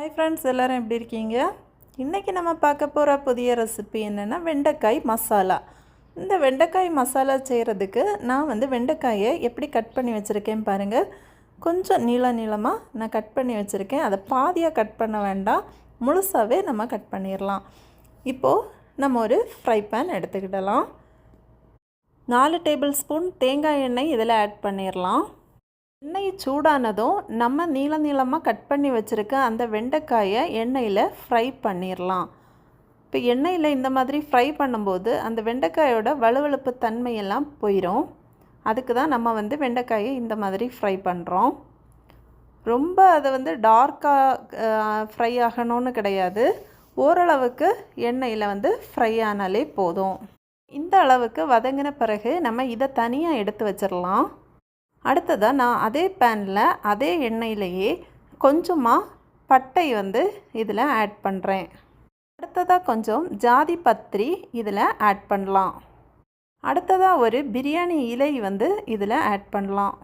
Hi friends எல்லோரும் எப்படி இருக்கீங்க? இன்றைக்கி நம்ம பார்க்க போகிற புதிய ரெசிபி என்னென்னா வெண்டைக்காய் மசாலா. இந்த வெண்டைக்காய் மசாலா செய்கிறதுக்கு நான் வந்து வெண்டைக்காயை எப்படி கட் பண்ணி வச்சுருக்கேன் பாருங்கள் கொஞ்சம் நீள நீளமாக நான் கட் பண்ணி வச்சுருக்கேன். அதை பாதியாக கட் பண்ண வேண்டாம். முழுசாகவே நம்ம கட் பண்ணிடலாம். இப்போது நம்ம ஒரு ஃப்ரை பேன் எடுத்துக்கிடலாம். நாலு டேபிள் ஸ்பூன் தேங்காய் எண்ணெய் இதில் ஆட் பண்ணிடலாம். எண்ணெய் சூடானதும் நம்ம நீள நீளமாக கட் பண்ணி வச்சுருக்க அந்த வெண்டைக்காயை எண்ணெயில் ஃப்ரை பண்ணிடலாம் இப்போ எண்ணெயில் இந்த மாதிரி ஃப்ரை பண்ணும்போது அந்த வெண்டைக்காயோட வலுவழுப்பு தன்மையெல்லாம் போயிடும் அதுக்கு தான் நம்ம வந்து வெண்டைக்காயை இந்த மாதிரி ஃப்ரை பண்ணுறோம் ரொம்ப அதை வந்து டார்க்காக ஃப்ரை ஆகணும்னு கிடையாது. ஓரளவுக்கு எண்ணெயில் வந்து ஃப்ரை ஆனாலே போதும். இந்த அளவுக்கு வதங்கின பிறகு நம்ம இதை தனியாக எடுத்து வச்சிடலாம் அடுத்ததாக நான் அதே பேனில் அதே எண்ணெயிலேயே கொஞ்சமாக பட்டை வந்து இதில் ஆட் பண்ணுறேன் அடுத்ததாக கொஞ்சம் ஜாதி பத்திரி இதில் ஆட் பண்ணலாம். அடுத்ததாக ஒரு பிரியாணி இலை வந்து இதில் ஆட் பண்ணலாம்.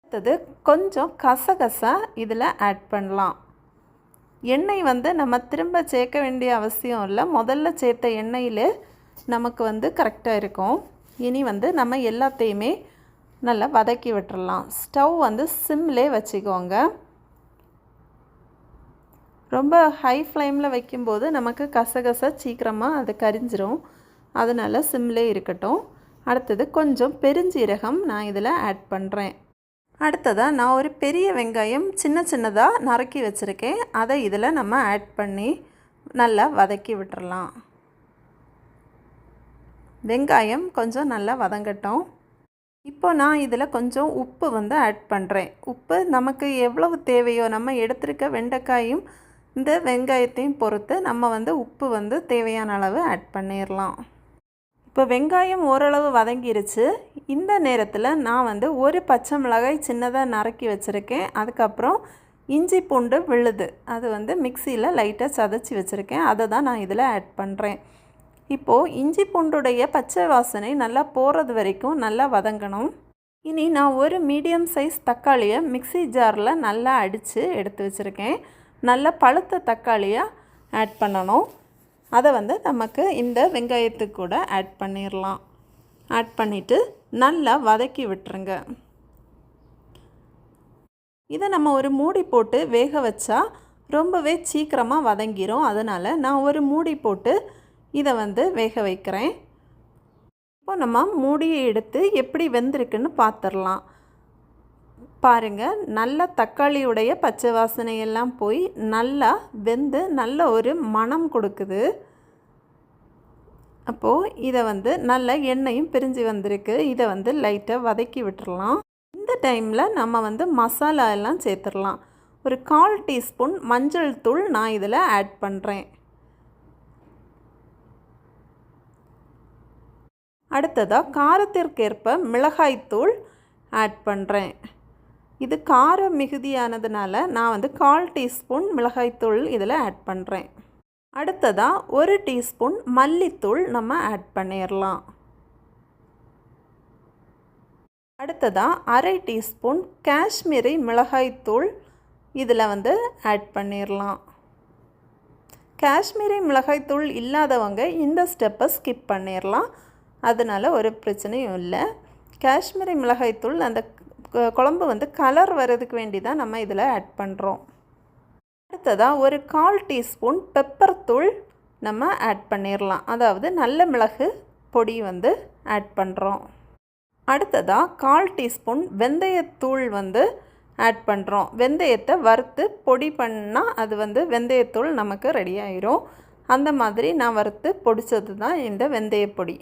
அடுத்தது கொஞ்சம் கசகசா இதில் ஆட் பண்ணலாம். எண்ணெய் வந்து நம்ம திரும்ப சேர்க்க வேண்டிய அவசியம் இல்லை. முதல்ல சேர்த்த எண்ணெயில் நமக்கு வந்து கரெக்டாக இருக்கும். இனி வந்து நம்ம எல்லாத்தையுமே நல்லா வதக்கி விட்டுறலாம். ஸ்டவ் வந்து சிம்லே வச்சுக்கோங்க. ரொம்ப ஹை ஃப்ளேமில் வைக்கும்போது நமக்கு கசகச சீக்கிரமாக அது கரிஞ்சிரும். அதனால் சிம்லே இருக்கட்டும். அடுத்தது கொஞ்சம் பெருஞ்சீரகம் நான் இதில் ஆட் பண்ணுறேன் அடுத்ததாக நான் ஒரு பெரிய வெங்காயம் சின்ன சின்னதாக நறுக்கி வச்சுருக்கேன். அதை இதில் நம்ம ஆட் பண்ணி நல்லா வதக்கி விட்டுறலாம். வெங்காயம் கொஞ்சம் நல்லா வதங்கட்டும். இப்போ நான் இதில் கொஞ்சம் உப்பு வந்து ஆட் பண்ணுறேன் உப்பு நமக்கு எவ்வளவு தேவையோ நம்ம எடுத்திருக்க வெண்டைக்காயும் இந்த வெங்காயத்தையும் பொறுத்து நம்ம வந்து உப்பு வந்து தேவையான அளவு ஆட் பண்ணிடலாம் இப்போ வெங்காயம் ஓரளவு வதங்கிருச்சு. இந்த நேரத்தில் நான் வந்து ஒரு பச்சை மிளகாய் சின்னதாக நறுக்கி வச்சுருக்கேன். அதுக்கப்புறம் இஞ்சி பூண்டு விழுது. அது வந்து மிக்சியில் லைட்டாக சதைச்சி வச்சுருக்கேன். அதை தான் நான் இதில் ஆட் பண்ணுறேன் இப்போது இஞ்சி பூண்டுடைய பச்சை வாசனை நல்லா போகிறது வரைக்கும் நல்லா வதங்கணும். இனி நான் ஒரு மீடியம் சைஸ் தக்காளியை மிக்சி ஜாரில் நல்லா அடித்து எடுத்து வச்சுருக்கேன். நல்ல பழுத்த தக்காளியை ஆட் பண்ணணும். அதை வந்து நமக்கு இந்த வெங்காயத்துக்கு கூட ஆட் பண்ணிடலாம் ஆட் பண்ணிவிட்டு நல்லா வதக்கி விட்டுருங்க. இதை நம்ம ஒரு மூடி போட்டு வேக வச்சா ரொம்பவே சீக்கிரமாக வதங்கிரும். அதனால் நான் ஒரு மூடி போட்டு இதை வந்து வேக வைக்கிறேன். இப்போ நம்ம மூடியை எடுத்து எப்படி வெந்திருக்குன்னு பார்த்துடலாம் பாருங்கள் நல்ல தக்காளியுடைய பச்சை வாசனையெல்லாம் போய் நல்லா வெந்து நல்ல ஒரு மணம் கொடுக்குது. அப்போது இதை வந்து நல்ல எண்ணெயும் பிரிஞ்சு வந்திருக்கு. இதை வந்து லைட்டாக வதக்கி விட்டுறலாம். இந்த டைமில் நம்ம வந்து மசாலா எல்லாம் சேர்த்துடலாம் ஒரு கால் டீஸ்பூன் மஞ்சள் தூள் நான் இதில் ஆட் பண்ணுறேன் அடுத்ததாக காரத்திற்கேற்ப மிளகாய்த்தூள் ஆட் பண்ணுறேன் இது கார மிகுதியானதுனால நான் வந்து கால் டீஸ்பூன் மிளகாய்த்தூள் இதில் ஆட் பண்ணுறேன் அடுத்ததாக ஒரு டீஸ்பூன் மல்லித்தூள் நம்ம ஆட் பண்ணிடலாம் அடுத்ததாக அரை டீஸ்பூன் காஷ்மீரி மிளகாய்த்தூள் இதில் வந்து ஆட் பண்ணிடலாம் காஷ்மீரி மிளகாய்த்தூள் இல்லாதவங்க இந்த ஸ்டெப்பை ஸ்கிப் பண்ணிடலாம் அதனால் ஒரு பிரச்சனையும் இல்லை. காஷ்மீரி மிளகாய்த்தூள் அந்த குழம்பு வந்து கலர் வர்றதுக்கு வேண்டி தான் நம்ம இதில் ஆட் பண்ணுறோம் அடுத்ததாக ஒரு கால் டீஸ்பூன் பெப்பர் தூள் நம்ம ஆட் பண்ணிடலாம் அதாவது நல்ல மிளகு பொடி வந்து ஆட் பண்ணுறோம் அடுத்ததாக கால் டீஸ்பூன் வெந்தயத்தூள் வந்து ஆட் பண்ணுறோம் வெந்தயத்தை வறுத்து பொடி பண்ணால் அது வந்து வெந்தயத்தூள் நமக்கு ரெடி ஆயிரும். அந்த மாதிரி நான் வறுத்து பொடிச்சது தான் இந்த வெந்தயப்பொடி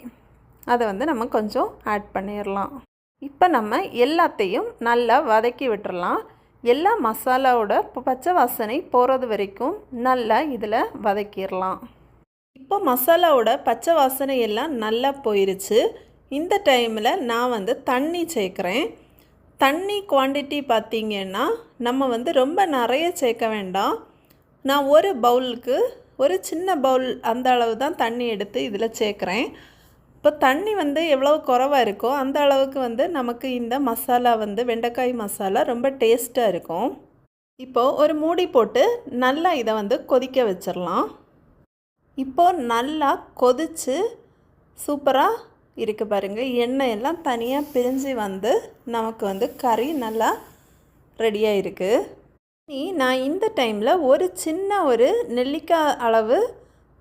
அதை வந்து நம்ம கொஞ்சம் ஆட் பண்ணிடலாம் இப்போ நம்ம எல்லாத்தையும் நல்லா வதக்கி விட்டுறலாம் எல்லா மசாலாவோட பச்சை வாசனை போகிறது வரைக்கும் நல்லா இதில் வதக்கிடலாம் இப்போ மசாலாவோட பச்சை வாசனை எல்லாம் நல்லா போயிருச்சு. இந்த டைமில் நான் வந்து தண்ணி சேர்க்குறேன். தண்ணி குவான்டிட்டி பார்த்திங்கன்னா நம்ம வந்து ரொம்ப நிறைய சேர்க்க வேண்டாம். நான் ஒரு பவுலுக்கு ஒரு சின்ன பவுல் அந்த அளவு தான் தண்ணி எடுத்து இதில் சேர்க்குறேன். இப்போ தண்ணி வந்து எவ்வளோ குறவாக இருக்கோ அந்த அளவுக்கு வந்து நமக்கு இந்த மசாலா வந்து வெண்டைக்காய் மசாலா ரொம்ப டேஸ்ட்டாக இருக்கும். இப்போது ஒரு மூடி போட்டு நல்லா இதை வந்து கொதிக்க வச்சிடலாம். இப்போது நல்லா கொதித்து சூப்பராக இருக்குது பாருங்கள் எண்ணெய் எல்லாம் தனியாக பிரிஞ்சு வந்து நமக்கு வந்து கறி நல்லா ரெடியாக இருக்குது நீ நான் இந்த டைமில் ஒரு சின்ன ஒரு நெல்லிக்காய் அளவு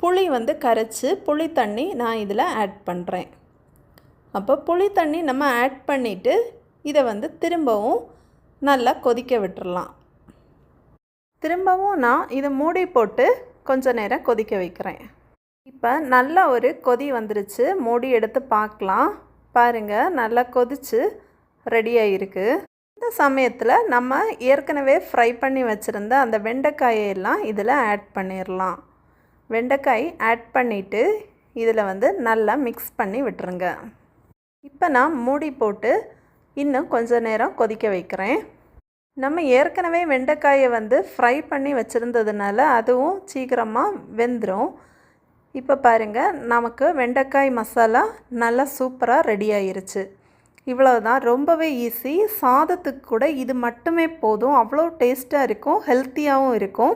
புளி வந்து கரைச்சி புளி தண்ணி நான் இதில் ஆட் பண்ணுறேன் அப்போ புளி தண்ணி நம்ம ஆட் பண்ணிவிட்டு இதை வந்து திரும்பவும் நல்லா கொதிக்க விட்டுறலாம். திரும்பவும் நான் இதை மூடி போட்டு கொஞ்ச நேரம் கொதிக்க வைக்கிறேன். இப்போ நல்ல ஒரு கொதி வந்துருச்சு மூடி எடுத்து பார்க்கலாம். பாருங்கள் நல்லா கொதிச்சு ரெடியாக இருக்குது இந்த சமயத்தில் நம்ம ஏற்கனவே ஃப்ரை பண்ணி வச்சுருந்த அந்த வெண்டைக்காயெல்லாம் இதில் ஆட் பண்ணிடலாம் வெண்டைக்காய் ஆட் பண்ணிவிட்டு இதில் வந்து நல்லா மிக்ஸ் பண்ணி விட்டுருங்க. இப்போ நான் மூடி போட்டு இன்னும் கொஞ்ச நேரம் கொதிக்க வைக்கிறேன். நம்ம ஏற்கனவே வெண்டைக்காயை வந்து ஃப்ரை பண்ணி வச்சுருந்ததுனால அதுவும் சீக்கிரமாக வெந்துடும் இப்போ பாருங்கள் நமக்கு வெண்டைக்காய் மசாலா நல்லா சூப்பராக ரெடி ஆயிருச்சு. இவ்வளோதான் ரொம்பவே ஈஸி சாதத்துக்கு கூட இது மட்டுமே போதும். அவ்வளோ டேஸ்ட்டாக இருக்கும். ஹெல்த்தியாகவும் இருக்கும்.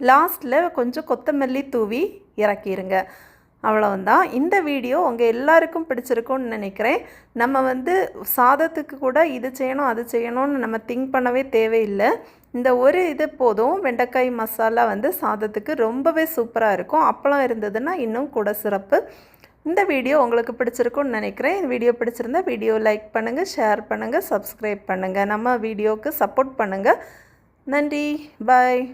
லாஸ்ட்டில் கொஞ்சம் கொத்தமல்லி தூவி இறக்கிடுங்க அவ்வளவுதான். இந்த வீடியோ உங்கள் எல்லாருக்கும் பிடிச்சிருக்கும்னு நினைக்கிறேன். நம்ம வந்து சாதத்துக்கு கூட இது செய்யணும் அது செய்யணும்னு நம்ம திங்க் பண்ணவே தேவையில்லை. இந்த ஒரு இது போதும். வெண்டைக்காய் மசாலா வந்து சாதத்துக்கு ரொம்பவே சூப்பராக இருக்கும். அப்பளம் இருந்ததுன்னா இன்னும் கூட சிறப்பு. இந்த வீடியோ உங்களுக்கு பிடிச்சிருக்கும்னு நினைக்கிறேன். இந்த வீடியோ பிடிச்சிருந்தா வீடியோ லைக் பண்ணுங்கள் ஷேர் பண்ணுங்கள் சப்ஸ்கிரைப் பண்ணுங்கள் நம்ம வீடியோவுக்கு சப்போர்ட் பண்ணுங்கள் நன்றி. பாய்.